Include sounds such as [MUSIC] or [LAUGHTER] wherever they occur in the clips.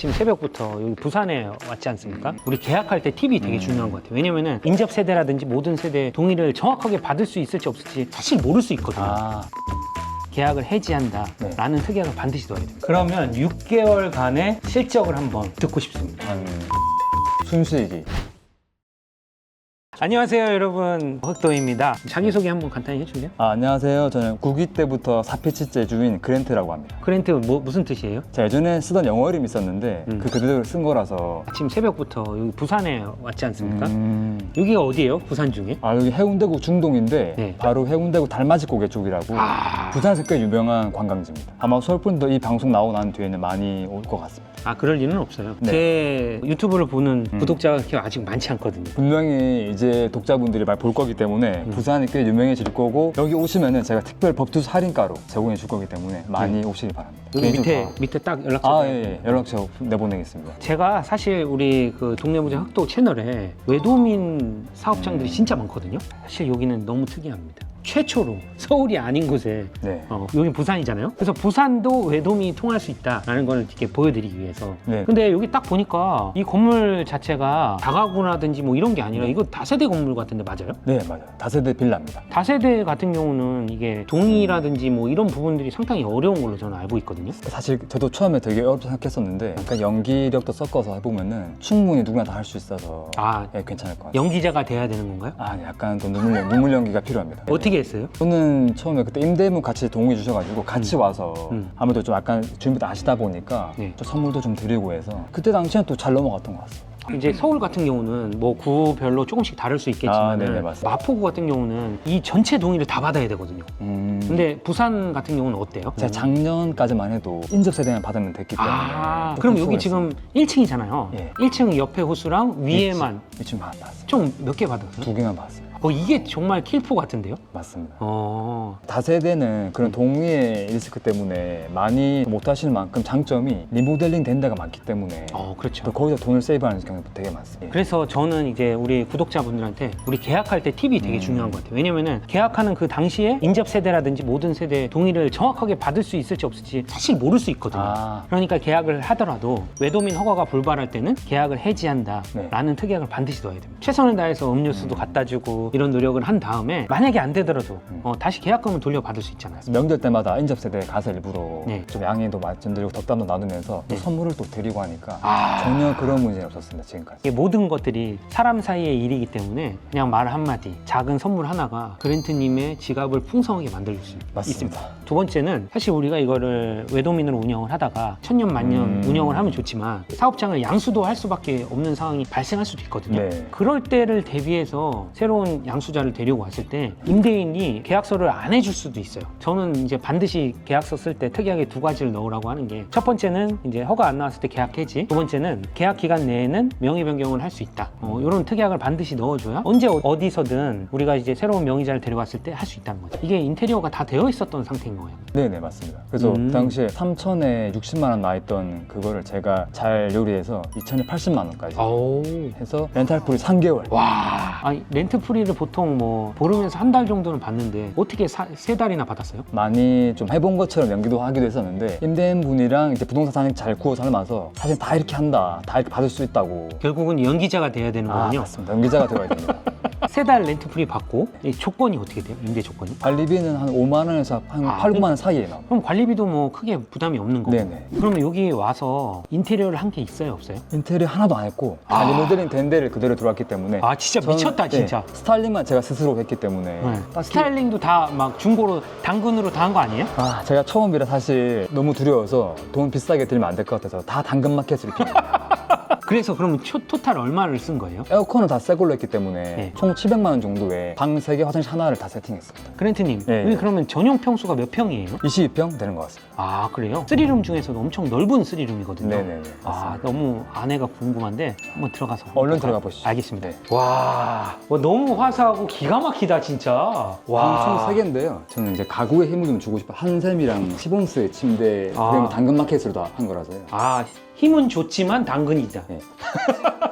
아침 새벽부터 여기 부산에 왔지 않습니까? 우리 계약할 때 팁이 되게 중요한 것 같아요. 왜냐면은 인접 세대라든지 모든 세대 동의를 정확하게 받을 수 있을지 없을지 사실 모를 수 있거든요. 아, 계약을 해지한다 네. 라는 특약을 반드시 넣어야 됩니다. 그러면 6개월간의 실적을 한번 듣고 싶습니다. 한 순수익이. 안녕하세요 여러분 흑도입니다. 자기소개 한번 간단히 해줄래요? 아, 안녕하세요. 저는 구기 때부터 4피치째 주인 그랜트라고 합니다. 그랜트 뭐, 무슨 뜻이에요? 제가 예전에 쓰던 영어 이름이 있었는데 음. 그 그대로 쓴 거라서. 아침 새벽부터 여기 부산에 왔지 않습니까? 음. 여기가 어디예요? 부산 중에? 아, 여기 해운대구 중동인데 네. 바로 해운대구 달맞이 고개 쪽이라고 아. 부산에서 꽤 유명한 관광지입니다. 아마 서울분도 이 방송 나오고 난 뒤에는 많이 올 것 같습니다. 아 그럴 리는 없어요. 네. 제 유튜브를 보는 음. 구독자가 그렇게 아직 많지 않거든요. 분명히 이제 독자분들이 많이 볼 거기 때문에 음. 부산이 꽤 유명해질 거고 여기 오시면은 제가 특별 법투 할인가로 제공해 줄 거기 때문에 많이 오시기 바랍니다. 네. 여기 개인적으로 밑에 밑에 딱 연락처. 아, 예, 예. 연락처 내보내겠습니다. 제가 사실 우리 그 동네부자 흑도 채널에 외도민 사업장들이 음. 진짜 많거든요. 사실 여기는 너무 특이합니다. 최초로 서울이 아닌 곳에 네. 어, 여기 부산이잖아요. 그래서 부산도 외도민이 통할 수 있다라는 걸 이렇게 보여드리기 위해서. 네. 근데 여기 딱 보니까 이 건물 자체가 다가구라든지 뭐 이런 게 아니라 이거 다세대 건물 같은데 맞아요? 네, 맞아요. 다세대 빌라입니다. 다세대 같은 경우는 이게 동의라든지 뭐 이런 부분들이 상당히 어려운 걸로 저는 알고 있거든요. 사실 저도 처음에 되게 어렵다 생각했었는데 약간 연기력도 섞어서 해보면은 충분히 누구나 다 할 수 있어서 아, 예, 괜찮을 것 같아요. 연기자가 돼야 되는 건가요? 아, 네, 약간 또 눈물, 연- 눈물 연기가 필요합니다. 어떻게 했어요? 저는 처음에 그때 임대문 같이 동의 주셔가지고 같이 와서 음. 아무래도 좀 약간 준비도 아시다 보니까 네. 좀 선물도 좀 드리고 해서 그때 당시엔 또 잘 넘어갔던 것 같아요. 이제 서울 같은 경우는 뭐 구별로 조금씩 다를 수 아, 있겠지만 네네, 맞습니다. 마포구 같은 경우는 이 전체 동의를 다 받아야 되거든요. 음. 근데 부산 같은 경우는 어때요? 제가 작년까지만 해도 인접 세대만 받으면 됐기 때문에 아, 그럼 여기. 지금 1층이잖아요. 예. 1층 옆에 호수랑 위에만 한 받았어요. 총 몇 개 받았어요? 두 개만 받았어요. 어, 이게 정말 킬포 같은데요? 맞습니다. 어, 다세대는 그런 동의의 리스크 때문에 많이 못 하실 만큼 장점이 리모델링 된 데가 많기 때문에 어 그렇죠. 또 거기서 돈을 세이브하는 경우도 되게 많습니다. 그래서 저는 이제 우리 구독자분들한테 우리 계약할 때 팁이 되게 음. 중요한 것 같아요. 왜냐면은 계약하는 그 당시에 인접 세대라든지 모든 세대 동의를 정확하게 받을 수 있을지 없을지 사실 모를 수 있거든요. 아, 그러니까 계약을 하더라도 외도민 허가가 불발할 때는 계약을 네. 해지한다라는 특약을 반드시 넣어야 됩니다. 최선을 다해서 음료수도 갖다 주고 이런 노력을 한 다음에 만약에 안 되더라도 음. 어, 다시 계약금을 돌려받을 수 있잖아요. 명절 때마다 인접 세대 가서 일부러 네. 좀 양해도 말씀드리고 덕담도 나누면서 또 네. 선물을 또 드리고 하니까 아. 전혀 그런 문제는 없었습니다 지금까지. 이게 모든 것들이 사람 사이의 일이기 때문에 그냥 말 한마디, 작은 선물 하나가 그랜트님의 지갑을 풍성하게 만들 수 맞습니다. 있습니다. 두 번째는 사실 우리가 이거를 외도민으로 운영을 하다가 천년 만년 음. 운영을 하면 좋지만 사업장을 양수도 할 수밖에 없는 상황이 발생할 수도 있거든요. 네. 그럴 때를 대비해서 새로운 양수자를 데리고 왔을 때 임대인이 계약서를 안 해줄 수도 있어요. 저는 이제 반드시 계약서 쓸 때 특이하게 두 가지를 넣으라고 하는 게 첫 번째는 이제 허가 안 나왔을 때 계약 해지, 두 번째는 계약 기간 내에는 명의 변경을 할 수 있다. 어, 이런 특약을 반드시 넣어줘야 언제 어- 어디서든 우리가 이제 새로운 명의자를 데려왔을 때 할 수 있다는 거죠. 이게 인테리어가 다 되어 있었던 상태인 거예요. 네네 맞습니다. 그래서 음. 그 당시에 3천에 60만 원 나있던 그거를 제가 잘 요리해서 2천에 80만 원까지 오. 해서 렌탈풀이 3개월. 와, 아니, 렌트 프 리를 보통 뭐 보름에서 한 달 정도는 받는데 어떻게 사- 세 달이나 받았어요? 많이 좀 해본 것처럼 연기도 하기도 했었는데 임대인 분이랑 이제 부동산 사장님 잘 구워 삶아서 사실 다 이렇게 한다, 다 이렇게 받을 수 있다고. 결국은 연기자가 돼야 되는 아 거군요. 맞습니다. 연기자가 되어야 됩니다. [LAUGHS] 세 달 렌트 프리 받고 이 조건이 어떻게 돼요? 임대 조건이? 관리비는 한 5만 원에서 한 아, 8, 9만 원 사이에 나옵니다. 그럼 관리비도 뭐 크게 부담이 없는 거고. 네네. 그러면 여기 와서 인테리어를 한 게 있어요, 없어요? 인테리어 하나도 안 했고 다 아. 리모델링 된 데를 그대로 들어왔기 때문에 아, 진짜 저는, 미쳤다, 네, 진짜. 스타일링만 제가 스스로 했기 때문에 네. 딱히 스타일링도 다 막 중고로 당근으로 다 한 거 아니에요? 아, 제가 처음이라 사실 너무 두려워서 돈 비싸게 들면 안 될 것 같아서 다 당근 마켓으로 이렇게 [LAUGHS] 그래서 그러면 초, 토탈 얼마를 쓴 거예요? 에어컨은 다 새 걸로 했기 때문에 네. 총 700만 원 정도에 방 3개, 화장실 하나를 다 세팅했습니다. 그랜트님, 네. 여기 그러면 전용 평수가 몇 평이에요? 22평 되는 것 같습니다. 아, 그래요? 쓰리룸 중에서도 엄청 넓은 쓰리룸이거든요. 네네네. 아, 맞습니다. 너무 안에가 궁금한데 한번 들어가서 얼른? 들어가 보시죠. 알겠습니다. 네. 와, 와, 너무 화사하고 기가 막히다 진짜. 와, 방총 3개인데요. 저는 이제 가구에 힘을 좀 주고 싶어. 한샘이랑 시본스의 침대, 아. 그다음에 당근마켓으로 다 한 거라서요. 아, 힘은 좋지만 당근이다. 네.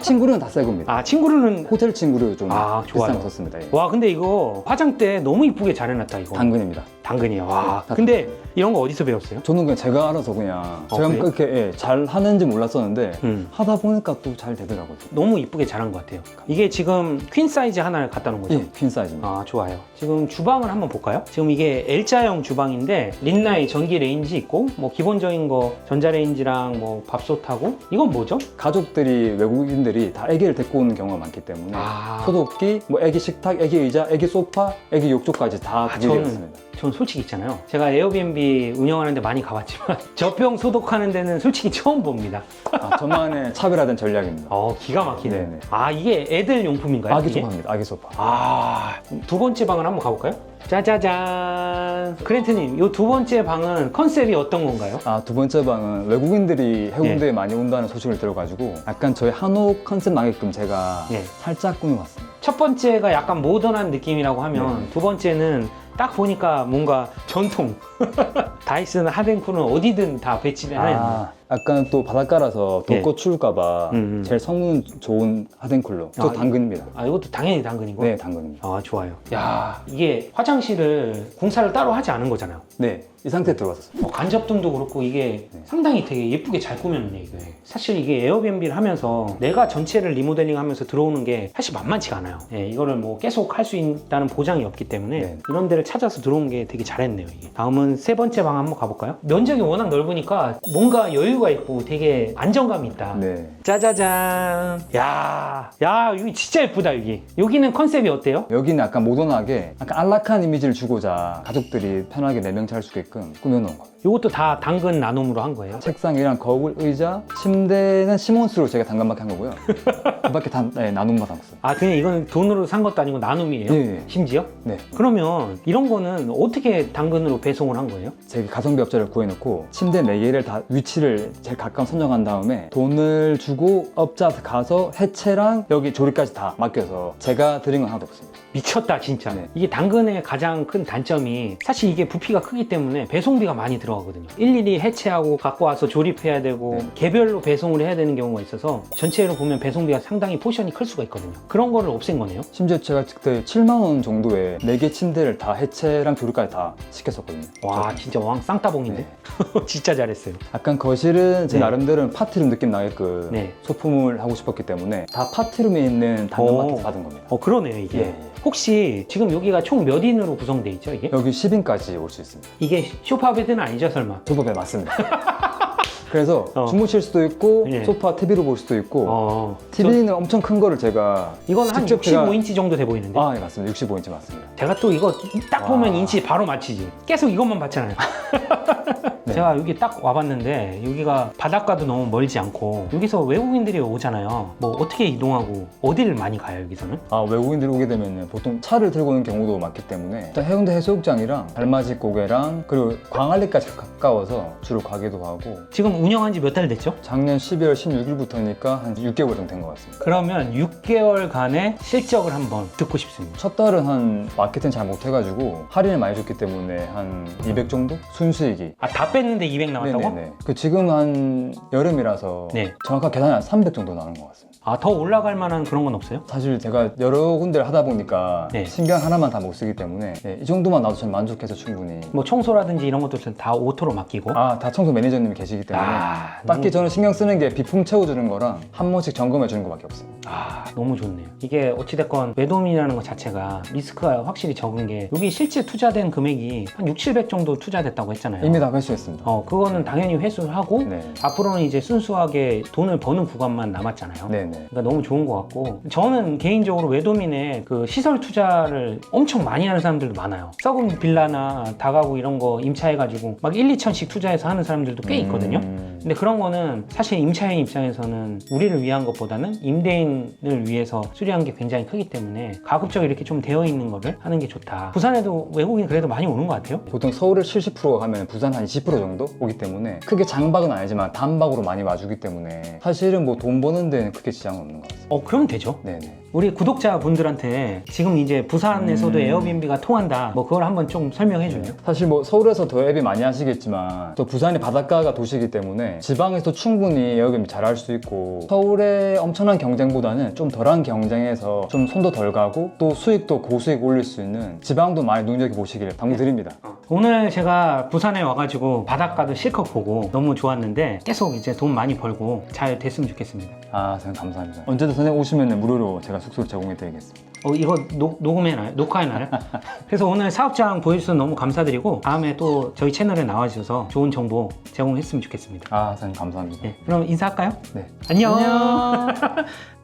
친구는 다 새 겁니다. 아, 친구를 호텔 친구를 좀 아, 좋아요. 비싼 거 썼습니다. 예. 와, 근데 이거 화장대 너무 이쁘게 잘 해놨다 이거. 당근입니다. 당근이에요. 와. 근데 이런 거 어디서 배웠어요? 저는 그냥 제가 알아서 그냥 어, 제가 그래요? 그렇게 예, 잘 하는지 몰랐었는데 음. 하다 보니까 또 잘 되더라고요. 너무 이쁘게 잘한 것 같아요. 이게 지금 퀸 사이즈 하나를 갖다 놓은 거죠? 예, 퀸 사이즈입니다. 아 좋아요. 지금 주방을 한번 볼까요? 지금 이게 L자형 주방인데 린나의 전기 레인지 있고 뭐 기본적인 거 전자레인지랑 뭐 밥솥하고 이건 뭐죠? 가족들이 외국인들이 다 아기를 데리고 오는 경우가 많기 때문에 아. 소독기, 뭐 아기 식탁, 아기 의자, 아기 소파, 아기 욕조까지 다 아, 구비되어 저는- 있습니다. 전 솔직히 있잖아요. 제가 에어비앤비 운영하는 데 많이 가봤지만 [LAUGHS] 젖병 소독하는 데는 솔직히 처음 봅니다. 아, 저만의 차별화된 전략입니다. 어 기가 막히네. 네네. 아 이게 애들 용품인가요? 아기 이게? 소파입니다. 아기 소파. 아, 두 번째 방을 한번 가볼까요? 짜자잔. 그랜트님, 이 두 번째 방은 컨셉이 어떤 건가요? 아, 두 번째 방은 외국인들이 해운대에 많이 온다는 소식을 들어가지고 약간 저희 한옥 컨셉 나게끔 제가 네. 살짝 꾸며봤습니다. 첫 번째가 약간 모던한 느낌이라고 하면 네. 두 번째는 딱 보니까 뭔가 전통. [LAUGHS] 다이슨 하덴쿨은 어디든 다 배치를 하는. 아, 약간 또 바닷가라서 예. 독거 추울까봐 음, 음. 제일 성능 좋은 하덴쿨러. 저 아, 당근입니다. 아, 이것도 당연히 당근이고. 네, 당근입니다. 아, 좋아요. 야, 이게 화장실을 공사를 따로 하지 않은 거잖아요. 네, 이 상태에 들어갔었어요. 어, 간접등도 그렇고 이게 네. 상당히 되게 예쁘게 잘 꾸몄네 이게 사실 이게 에어비앤비를 하면서 내가 전체를 리모델링 하면서 들어오는 게 사실 만만치가 않아요 예, 이거를 뭐 계속 할 수 있다는 보장이 없기 때문에 네. 이런 데를 찾아서 들어온 게 되게 잘했네요 이게 다음은 세 번째 방 한번 가볼까요? 면적이 워낙 넓으니까 뭔가 여유가 있고 되게 안정감이 있다 네. 짜자잔 야, 야 여기 진짜 예쁘다 여기 여기는 컨셉이 어때요? 여기는 약간 모던하게 약간 안락한 이미지를 주고자 가족들이 편하게 네명 잘수 있게끔 꾸며놓은 겁니다. 이것도 다 당근 나눔으로 한 거예요 책상이랑 거울, 의자, 침대는 시몬스로 제가 당근밖에 한 거고요. [LAUGHS] 그 밖에 다 네, 나눔 받았어요. 아 그냥 이건 돈으로 산 것도 아니고 나눔이에요? 예, 예. 심지어? 네. 그러면 이런 거는 어떻게 당근으로 배송을 한 거예요? 제가 가성비 업자를 구해놓고 침대 4개를 다 위치를 제일 가까운 선정한 다음에 돈을 주고 업자한테 가서 해체랑 여기 조립까지 다 맡겨서 제가 드린 건 하나도 없습니다. 미쳤다 진짜 네. 이게 당근의 가장 큰 단점이 사실 이게 부피가 크기 때문에 배송비가 많이 들어가거든요 일일이 해체하고 갖고 와서 조립해야 되고 네. 개별로 배송을 해야 되는 경우가 있어서 전체로 보면 배송비가 상당히 포션이 클 수가 있거든요 그런 거를 없앤 거네요 심지어 제가 그때 7만 원 정도에 4개 침대를 다 해체랑 조립까지 다 시켰었거든요. 와 진짜 왕 쌍따봉인데 네. [LAUGHS] 진짜 잘했어요 약간 거실은 제 네. 나름대로 파티룸 느낌 나게끔 네. 소품을 하고 싶었기 때문에 다 파티룸에 있는 오. 당근마켓에서 받은 겁니다. 어 그러네요 이게 예, 예. 혹시 지금 여기가 총 몇 인으로 구성돼 있죠 이게? 여기 10인까지 올 수 있습니다. 이게 소파 베드는 아니죠 설마? 소파에 맞습니다. [LAUGHS] 그래서 어. 주무실 수도 있고 예. 소파 TV로 볼 수도 있고 어 TV는 엄청 큰 거를 제가 이건 한 직접 제가- 65인치 정도 돼 보이는데 아, 예, 맞습니다. 65인치 맞습니다. 제가 또 이거 딱 보면 와. 인치 바로 맞히지 계속 이것만 봤잖아요 [LAUGHS] 네. 제가 여기 딱 와봤는데 여기가 바닷가도 너무 멀지 않고 여기서 외국인들이 오잖아요 뭐 어떻게 이동하고 어디를 많이 가요 여기서는? 아, 외국인들이 오게 되면 보통 차를 들고 오는 경우도 많기 때문에 일단 해운대 해수욕장이랑 달맞이 고개랑 그리고 광안리까지 가까워서 주로 가기도 하고 지금 운영한 지 몇 달 됐죠? 작년 12월 16일부터니까 한 6개월 정도 된 것 같습니다. 그러면 6개월간의 실적을 한번 듣고 싶습니다 첫 달은 한 마케팅 잘 못해가지고 할인을 많이 줬기 때문에 한 200 정도? 순수익이. 아다 뺐는데 200 남았다고? 네네네. 그 지금 한 여름이라서 네. 정확하게 계산이 한 300 정도 나는 것 같습니다. 아 더 올라갈 만한 그런 건 없어요? 사실 제가 여러 군데를 하다 보니까 네. 신경 하나만 다 못 쓰기 때문에 네, 이 정도만 나도 전 만족해서 충분히 뭐 청소라든지 이런 것도 다 오토로 맡기고 아 다 청소 매니저님이 계시기 때문에 아, 딱히 너무- 저는 신경 쓰는 게 비품 채워주는 거랑 한 번씩 점검해 주는 거밖에 없습니다. 아 너무 좋네요 이게 어찌됐건 외도민이라는 것 자체가 리스크가 확실히 적은 게 여기 실제 투자된 금액이 한 6, 700 정도 투자됐다고 했잖아요 이미 다 회수했습니다. 어 그거는 당연히 회수를 하고 네. 앞으로는 이제 순수하게 돈을 버는 구간만 남았잖아요 네네. 그러니까 너무 좋은 것 같고 저는 개인적으로 외도민의 그 시설 투자를 엄청 많이 하는 사람들도 많아요 썩은 빌라나 다가구 이런 거 임차해가지고 막 1, 2천씩 투자해서 하는 사람들도 꽤 있거든요 음, 근데 그런 거는 사실 임차인 입장에서는 우리를 위한 것보다는 임대인을 위해서 수리한 게 굉장히 크기 때문에 가급적 이렇게 좀 되어 있는 거를 하는 게 좋다. 부산에도 외국인 그래도 많이 오는 것 같아요. 보통 서울을 70%가 가면 부산 한 20% 정도 오기 때문에 크게 장박은 아니지만 단박으로 많이 와주기 때문에 사실은 뭐 돈 버는 데는 크게 지장은 없는 것 같습니다. 어, 그러면 되죠. 네네. 우리 구독자분들한테 지금 이제 부산에서도 음. 에어비앤비가 통한다. 뭐 그걸 한번 좀 설명해 줄래요? 사실 뭐 서울에서 더 앱이 많이 하시겠지만 또 부산이 바닷가가 도시이기 때문에 지방에서 충분히 에어비앤비 잘 할 수 있고 서울의 엄청난 경쟁보다는 좀 덜한 경쟁에서 좀 손도 덜 가고 또 수익도 고수익 올릴 수 있는 지방도 많이 눈여겨보시길 당부드립니다. 오늘 제가 부산에 와가지고 바닷가도 실컷 보고 너무 좋았는데 계속 이제 돈 많이 벌고 잘 됐으면 좋겠습니다. 아, 선생님 감사합니다. 언제든 선생님 오시면 무료로 제가 숙소를 제공해 드리겠습니다. 어, 이거 녹, 녹음해놔요? 녹화해놔요? [LAUGHS] 그래서 오늘 사업장 보여주셔서 너무 감사드리고 다음에 또 저희 채널에 나와주셔서 좋은 정보 제공했으면 좋겠습니다. 아, 선생님 감사합니다. 네, 그럼 인사할까요? 네. 안녕. [LAUGHS]